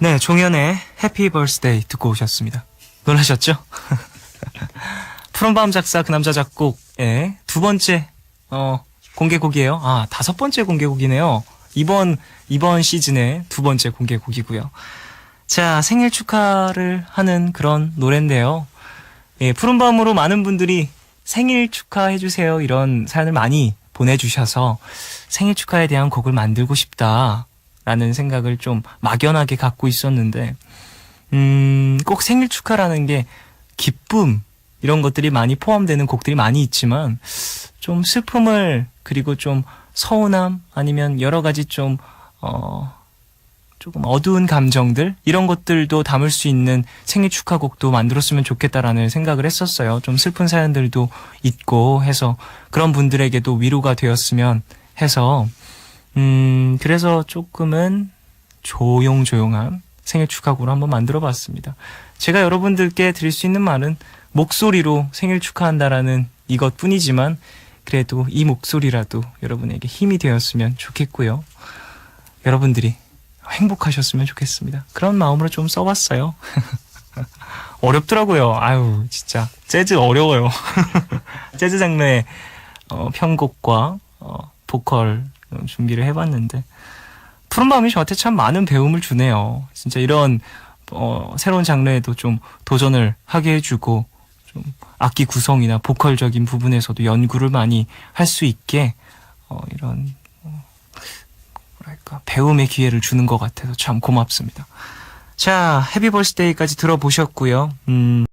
네, 종현의 해피 벌스데이 듣고 오셨습니다. 놀라셨죠? 푸른밤 작사 그 남자 작곡의 두 번째 어, 공개곡이에요. 아, 다섯 번째 공개곡이네요. 이번 이번 시즌의 두 번째 공개곡이고요. 자, 생일 축하를 하는 그런 노래인데요. 예, 푸른밤으로 많은 분들이 생일 축하해 주세요 이런 사연을 많이 보내주셔서 생일 축하에 대한 곡을 만들고 싶다 라는 생각을 좀 막연하게 갖고 있었는데 음, 꼭 생일 축하라는 게 기쁨 이런 것들이 많이 포함되는 곡들이 많이 있지만 좀 슬픔을 그리고 좀 서운함 아니면 여러 가지 좀 어, 조금 어두운 감정들 이런 것들도 담을 수 있는 생일 축하곡도 만들었으면 좋겠다라는 생각을 했었어요. 좀 슬픈 사연들도 있고 해서 그런 분들에게도 위로가 되었으면 해서 음 그래서 조금은 조용조용한 생일 축하곡을 한번 만들어 봤습니다. 제가 여러분들께 드릴 수 있는 말은 목소리로 생일 축하한다라는 이것 뿐이지만 그래도 이 목소리라도 여러분에게 힘이 되었으면 좋겠고요. 여러분들이 행복하셨으면 좋겠습니다. 그런 마음으로 좀 써봤어요. 어렵더라고요. 아유, 진짜. 재즈 어려워요. 재즈 장르의 어, 편곡과 어, 보컬 준비를 해봤는데, 푸른밤이 저한테 참 많은 배움을 주네요. 진짜 이런 어, 새로운 장르에도 좀 도전을 하게 해주고, 좀 악기 구성이나 보컬적인 부분에서도 연구를 많이 할 수 있게, 어, 이런 뭐랄까 배움의 기회를 주는 것 같아서 참 고맙습니다. 자, 해피 벌스데이까지 들어보셨고요. 음,